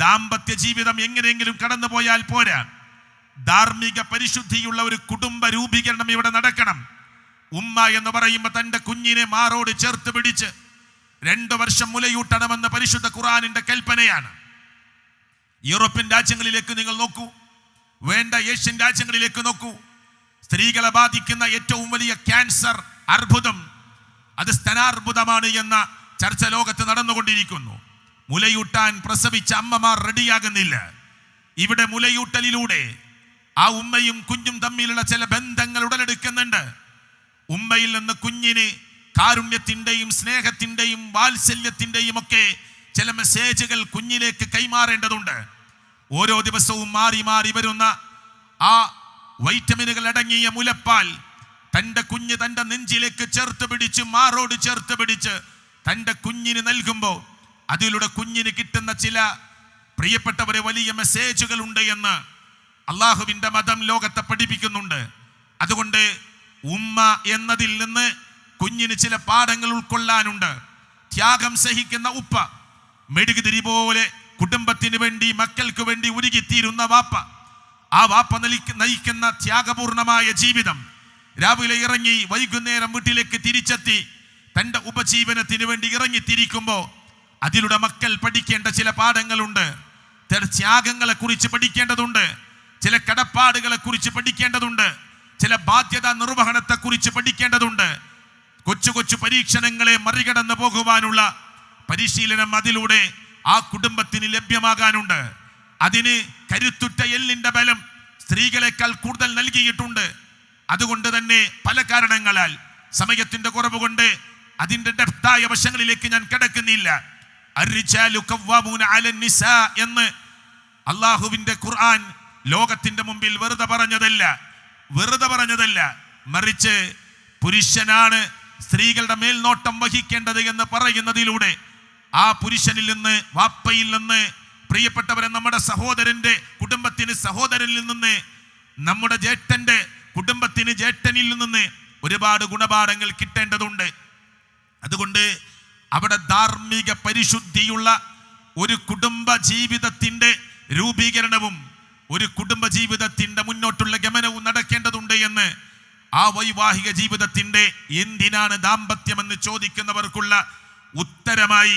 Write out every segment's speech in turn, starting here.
ദാമ്പത്യ ജീവിതം എങ്ങനെയെങ്കിലും കടന്നു പോയാൽ പോരാ. ധാർമ്മിക പരിശുദ്ധിയുള്ള ഒരു കുടുംബ രൂപീകരണം ഇവിടെ നടക്കണം. ഉമ്മ എന്ന് പറയുമ്പോൾ തന്റെ കുഞ്ഞിനെ മാറോട് ചേർത്ത് പിടിച്ച് രണ്ടു വർഷം മുലയൂട്ടണമെന്ന പരിശുദ്ധ ഖുറാനിന്റെ കൽപ്പനയാണ്. യൂറോപ്യൻ രാജ്യങ്ങളിലേക്ക് നിങ്ങൾ നോക്കൂ. വേണ്ട ഏഷ്യൻ രാജ്യങ്ങളിലേക്ക് നോക്കൂ. സ്ത്രീകളെ ബാധിക്കുന്ന ഏറ്റവും വലിയ ക്യാൻസർ അർബുദം. അത് സ്തനാർബുദമാണ് എന്ന ചർച്ച ലോകത്ത് നടന്നുകൊണ്ടിരിക്കുന്നു. മുലയൂട്ടാൻ പ്രസവിച്ച അമ്മമാർ റെഡിയാകുന്നില്ല. ഇവിടെ മുലയൂട്ടലിലൂടെ ആ ഉമ്മയും കുഞ്ഞും തമ്മിലുള്ള ചില ബന്ധങ്ങൾ ഉടലെടുക്കുന്നുണ്ട്. ഉമ്മയിൽ നിന്ന് കുഞ്ഞിന് കാരുണ്യത്തിന്റെയും സ്നേഹത്തിന്റെയും വാത്സല്യത്തിന്റെയും ഒക്കെ ചില മെസ്സേജുകൾ കുഞ്ഞിലേക്ക് കൈമാറേണ്ടതുണ്ട്. ഓരോ ദിവസവും മാറി മാറി വരുന്ന ആ വൈറ്റമിനുകൾ അടങ്ങിയ മുലപ്പാൽ തന്റെ കുഞ്ഞ് തന്റെ നെഞ്ചിലേക്ക് ചേർത്ത് പിടിച്ച് മാറോട് ചേർത്ത് പിടിച്ച് തന്റെ കുഞ്ഞിന് നൽകുമ്പോൾ അതിലൂടെ കുഞ്ഞിന് കിട്ടുന്ന ചില പ്രിയപ്പെട്ടവരെ വലിയ മെസ്സേജുകൾ ഉണ്ട് എന്ന് അള്ളാഹുവിന്റെ മതം ലോകത്തെ പഠിപ്പിക്കുന്നുണ്ട്. അതുകൊണ്ട് ഉമ്മ എന്നതിൽ നിന്ന് കുഞ്ഞിന് ചില പാഠങ്ങൾ ഉൾക്കൊള്ളാനുണ്ട്. ത്യാഗം സഹിക്കുന്ന ഉപ്പ മെഴുകുതിരി പോലെ കുടുംബത്തിന് വേണ്ടി മക്കൾക്ക് വേണ്ടി ഉരുകിത്തീരുന്ന വാപ്പ ആ വാപ്പ നയിക്കുന്ന ത്യാഗപൂർണമായ ജീവിതം രാവിലെ ഇറങ്ങി വൈകുന്നേരം വീട്ടിലേക്ക് തിരിച്ചെത്തി തന്റെ ഉപജീവനത്തിന് വേണ്ടി ഇറങ്ങി തിരിക്കുമ്പോൾ അതിലൂടെ മക്കൾ പഠിക്കേണ്ട ചില പാഠങ്ങളുണ്ട്. ചില ത്യാഗങ്ങളെ കുറിച്ച് പഠിക്കേണ്ടതുണ്ട്. ചില കടപ്പാടുകളെ കുറിച്ച് പഠിക്കേണ്ടതുണ്ട്. ചില ബാധ്യത നിർവഹണത്തെ കുറിച്ച് പഠിക്കേണ്ടതുണ്ട്. കൊച്ചു കൊച്ചു പരീക്ഷണങ്ങളെ മറികടന്നു പോകുവാനുള്ള പരിശീലനം അതിലൂടെ ആ കുടുംബത്തിന് ലഭ്യമാകാനുണ്ട്. അതിന് കരുത്തുറ്റ എല്ലിന്റെ ബലം സ്ത്രീകളെക്കാൾ കൂടുതൽ നൽകിയിട്ടുണ്ട്. അതുകൊണ്ട് തന്നെ പല കാരണങ്ങളാൽ സമയത്തിന്റെ കുറവ് കൊണ്ട് അതിന്റെ ഡെപ്തായ വശങ്ങളിലേക്ക് ഞാൻ കിടക്കുന്നില്ല. എന്ന് അള്ളാഹുവിന്റെ ഖുർആൻ ലോകത്തിന്റെ മുമ്പിൽ വെറുതെ പറഞ്ഞതല്ല വെറുതെ പറഞ്ഞതല്ല. മറിച്ച് പുരുഷനാണ് സ്ത്രീകളുടെ മേൽനോട്ടം വഹിക്കേണ്ടത് എന്ന് പറയുന്നതിലൂടെ ആ പുരുഷനിൽ നിന്ന് വാപ്പയിൽ നിന്ന് പ്രിയപ്പെട്ടവരെ നമ്മുടെ സഹോദരന്റെ കുടുംബത്തിന് സഹോദരനിൽ നിന്ന് നമ്മുടെ ജേട്ടന്റെ കുടുംബത്തിന് ജേട്ടനിൽ നിന്ന് ഒരുപാട് ഗുണപാഠങ്ങൾ കിട്ടേണ്ടതുണ്ട്. അതുകൊണ്ട് അവിടെ ധാർമ്മിക പരിശുദ്ധിയുള്ള ഒരു കുടുംബ ജീവിതത്തിന്റെ രൂപീകരണവും ഒരു കുടുംബ ജീവിതത്തിന്റെ മുന്നോട്ടുള്ള ഗമനവും നടക്കേണ്ടതുണ്ട് എന്ന് ആ വൈവാഹിക ജീവിതത്തിന്റെ എന്തിനാണ് ദാമ്പത്യമെന്ന് ചോദിക്കുന്നവർക്കുള്ള ഉത്തരമായി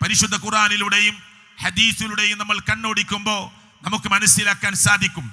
പരിശുദ്ധ ഖുറാനിലൂടെയും ഹദീസിലൂടെയും നമ്മൾ കണ്ണോടിക്കുമ്പോൾ നമുക്ക് മനസ്സിലാക്കാൻ സാധിക്കും.